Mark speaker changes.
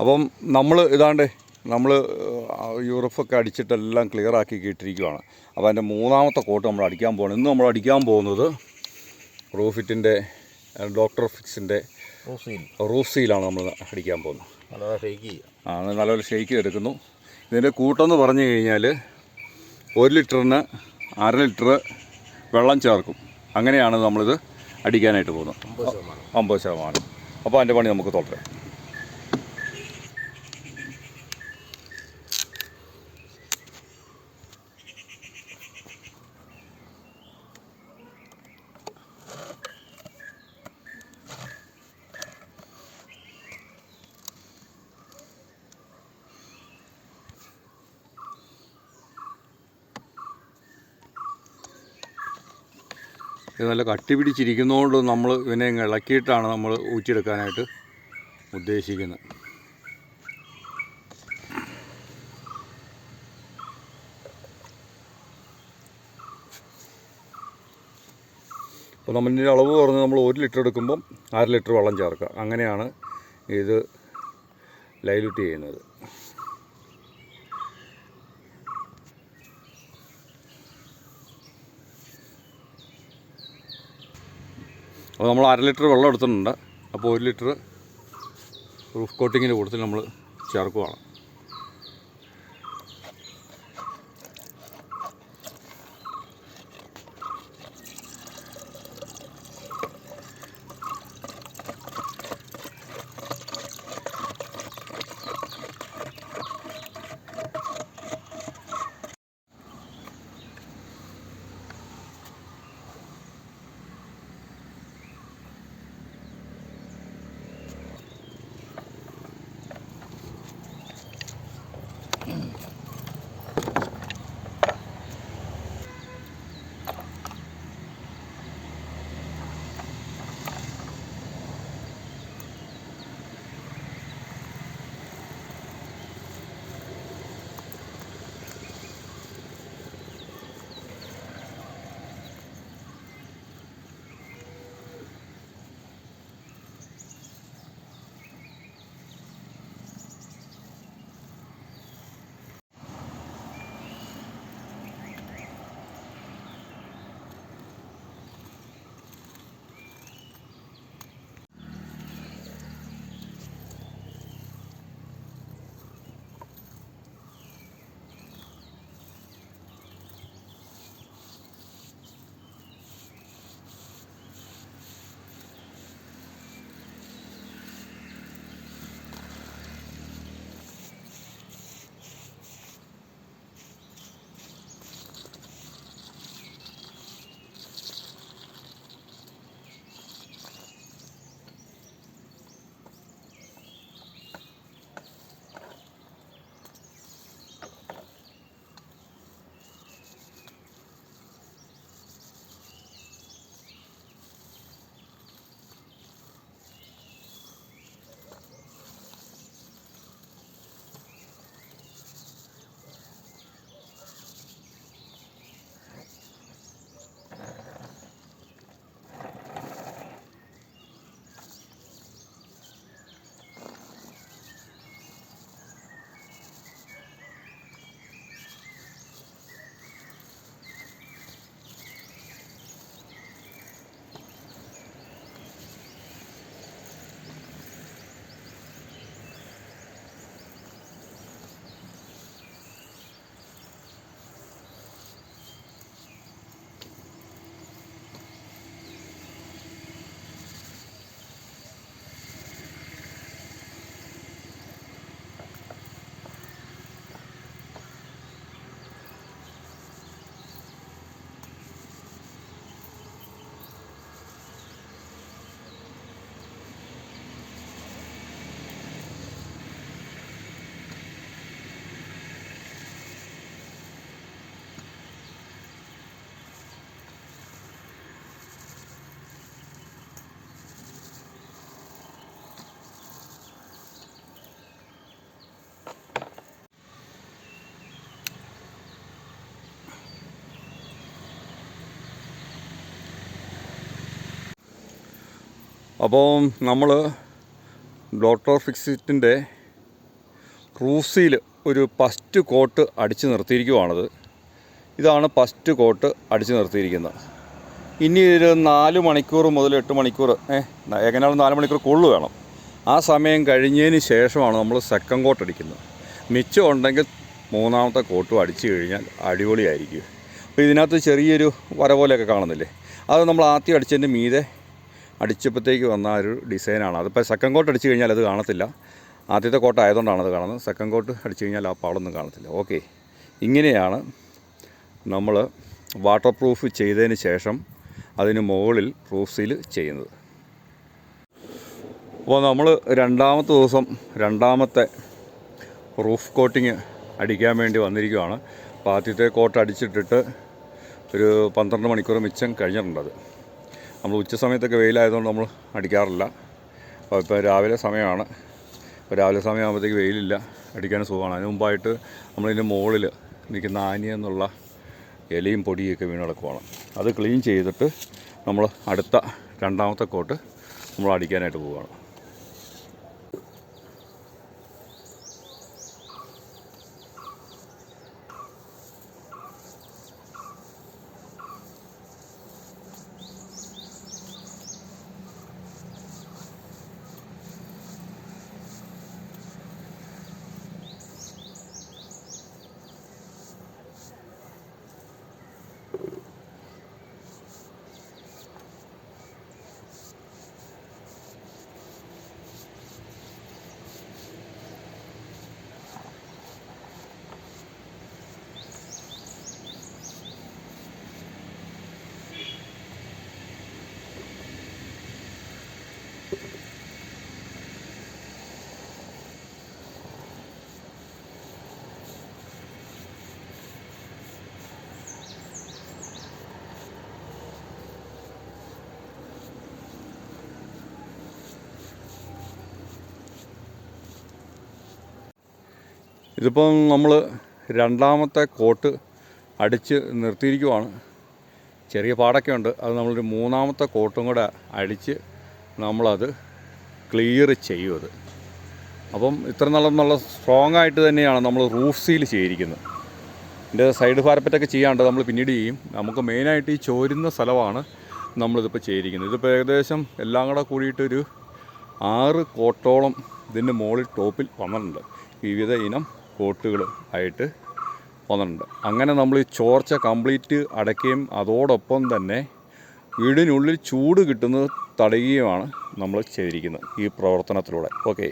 Speaker 1: അപ്പം നമ്മൾ ഇതാണ്ട് നമ്മൾ യൂറഫൊക്കെ അടിച്ചിട്ടെല്ലാം ക്ലിയർ ആക്കി ഇട്ടിരിക്കുകയാണ് അപ്പോൾ അതിന്റെ മൂന്നാമത്തെ കോട്ട് നമ്മൾ അടിക്കാൻ പോകണം ഇന്ന് നമ്മൾ അടിക്കാൻ പോകുന്നത് റൂഫിറ്റിന്റെ ഡോക്ടർ ഫിക്സിന്റെ
Speaker 2: റോസീൽ
Speaker 1: റൂഫ് സീലാണ് നമ്മൾ അടിക്കാൻ പോകുന്നത്. ആ നല്ലപോലെ ഷെയ്ക്ക് എടുക്കുന്നു ഇതിന്റെ കൂട്ടെന്ന് പറഞ്ഞു കഴിഞ്ഞാൽ ഒരു ലിറ്ററിന് അര ലിറ്റർ വെള്ളം ചേർക്കും. അങ്ങനെയാണ് നമ്മളിത് അടിക്കാനായിട്ട് പോകുന്നത്.
Speaker 2: അമ്പത് ശതമാനം.
Speaker 1: അപ്പോൾ അതിന്റെ പണി നമുക്ക് തുടരാം. ഇത് നല്ല കട്ടി പിടിച്ചിരിക്കുന്നതുകൊണ്ട് നമ്മൾ ഇങ്ങ് ഇളക്കിയിട്ടാണ് നമ്മൾ ഊറ്റിയെടുക്കാനായിട്ട് ഉദ്ദേശിക്കുന്നത്. അപ്പോൾ നമ്മളിന്റെ അളവ് പറഞ്ഞ് നമ്മൾ ഒരു ലിറ്റർ എടുക്കുമ്പം അര ലിറ്റർ വെള്ളം ചേർക്കുക. അങ്ങനെയാണ് ഇത് ലൈലുട്ട് ചെയ്യുന്നത്. അപ്പോൾ നമ്മൾ അര ലിറ്റർ വെള്ളം എടുത്തിട്ടുണ്ട്. അപ്പോൾ ഒരു ലിറ്റർ റൂഫ് കോട്ടിങ്ങിന്റെ കൂട്ടത്തിൽ നമ്മൾ ചേർക്കുവാണ്. അപ്പോൾ നമ്മൾ ഡോക്ടർ ഫിക്സിറ്റിന്റെ ക്രൂസിയിൽ ഒരു ഫസ്റ്റ് കോട്ട് അടിച്ചു നിർത്തിയിരിക്കുവാണത്. ഇതാണ് ഫസ്റ്റ് കോട്ട് അടിച്ചു നിർത്തിയിരിക്കുന്നത്. ഇനി ഒരു നാല് മണിക്കൂർ മുതൽ എട്ട് മണിക്കൂർ എങ്ങനെയാണ് നാല് മണിക്കൂർ കൊള്ളു വേണം. ആ സമയം കഴിഞ്ഞതിന് ശേഷമാണ് നമ്മൾ സെക്കൻഡ് കോട്ട് അടിക്കുന്നത്. മിച്ചം ഉണ്ടെങ്കിൽ മൂന്നാമത്തെ കോട്ടും അടിച്ചു കഴിഞ്ഞാൽ അടിപൊളിയായിരിക്കും. അപ്പോൾ ഇതിനകത്ത് ചെറിയൊരു വര പോലെയൊക്കെ കാണുന്നില്ലേ? അത് നമ്മൾ ആദ്യം അടിച്ചതിന്റെ മീതെ അടിച്ചപ്പോഴത്തേക്ക് വന്ന ഒരു ഡിസൈനാണ്. അതിപ്പോൾ സെക്കൻഡ് കോട്ട് അടിച്ചു കഴിഞ്ഞാൽ അത് കാണത്തില്ല. ആദ്യത്തെ കോട്ട് ആയതുകൊണ്ടാണ് അത് കാണുന്നത്. സെക്കൻഡ് കോട്ട് അടിച്ചു കഴിഞ്ഞാൽ ആ പാളൊന്നും കാണത്തില്ല. ഓക്കെ ഇങ്ങനെയാണ് നമ്മൾ വാട്ടർ പ്രൂഫ് ചെയ്തതിന് ശേഷം അതിന് മുകളിൽ പ്രൂഫ് സീൽ ചെയ്യുന്നത്. അപ്പോൾ നമ്മൾ രണ്ടാമത്തെ ദിവസം രണ്ടാമത്തെ റൂഫ് കോട്ടിങ് അടിക്കാൻ വേണ്ടി വന്നിരിക്കുകയാണ് അപ്പോൾ ആദ്യത്തെ കോട്ട് അടിച്ചിട്ടിട്ട് ഒരു പന്ത്രണ്ട് മണിക്കൂർ മിച്ചം കഴിഞ്ഞിട്ടുണ്ടത് നമ്മൾ ഉച്ച സമയത്തൊക്കെ വെയിലായതുകൊണ്ട് നമ്മൾ അടിക്കാറില്ല. അപ്പോൾ ഇപ്പോൾ രാവിലെ സമയമാണ്. ഇപ്പോൾ രാവിലെ സമയമാകുമ്പോഴത്തേക്ക് വെയിലില്ല അടിക്കാൻ സുഖമാണ്. അതിന് മുമ്പായിട്ട് നമ്മളിതിന്റെ മുകളിൽ നിൽക്കുന്ന ആനി എന്നുള്ള ഇലയും പൊടിയൊക്കെ വീണ് കിടക്കുവാണ്. അത് ക്ലീൻ ചെയ്തിട്ട് നമ്മൾ അടുത്ത രണ്ടാമത്തെ കോട്ട് നമ്മൾ അടിക്കാനായിട്ട് പോവുകയാണ്. ഇതിപ്പം നമ്മൾ രണ്ടാമത്തെ കോട്ട് അടിച്ച് നിർത്തിയിരിക്കുവാണ്. ചെറിയ പാടൊക്കെ ഉണ്ട് അത് നമ്മളൊരു മൂന്നാമത്തെ കോട്ടും കൂടെ അടിച്ച് നമ്മളത് ക്ലിയർ ചെയ്യും അത്. അപ്പം ഇത്ര നല്ല നല്ല സ്ട്രോങ് ആയിട്ട് തന്നെയാണ് നമ്മൾ റൂഫ് സീൽ ചെയ്തിരിക്കുന്നത്. ഇതിന്റെ സൈഡ് പാരപ്പറ്റൊക്കെ ചെയ്യാണ്ട് നമ്മൾ പിന്നീട് ചെയ്യും. നമുക്ക് മെയിനായിട്ട് ഈ ചോരുന്ന സ്ഥലമാണ് നമ്മളിതിപ്പോൾ ചെയ്തിരിക്കുന്നത്. ഇതിപ്പോൾ ഏകദേശം എല്ലാം കൂടെ കൂടിയിട്ടൊരു ആറ് കോട്ടോളം ഇതിന്റെ മുകളിൽ ടോപ്പിൽ വന്നിട്ടുണ്ട്. വിവിധ ഇനം കോട്ടുകൾ ആയിട്ട് വന്നിട്ടുണ്ട്. അങ്ങനെ നമ്മൾ ഈ ചോർച്ച കംപ്ലീറ്റ് അടയ്ക്കുകയും അതോടൊപ്പം തന്നെ വീടിനുള്ളിൽ ചൂട് കിട്ടുന്നത് തടയുകയുമാണ് നമ്മൾ ചെയ്തിരിക്കുന്നത് ഈ പ്രവർത്തനത്തിലൂടെ. ഓക്കെ.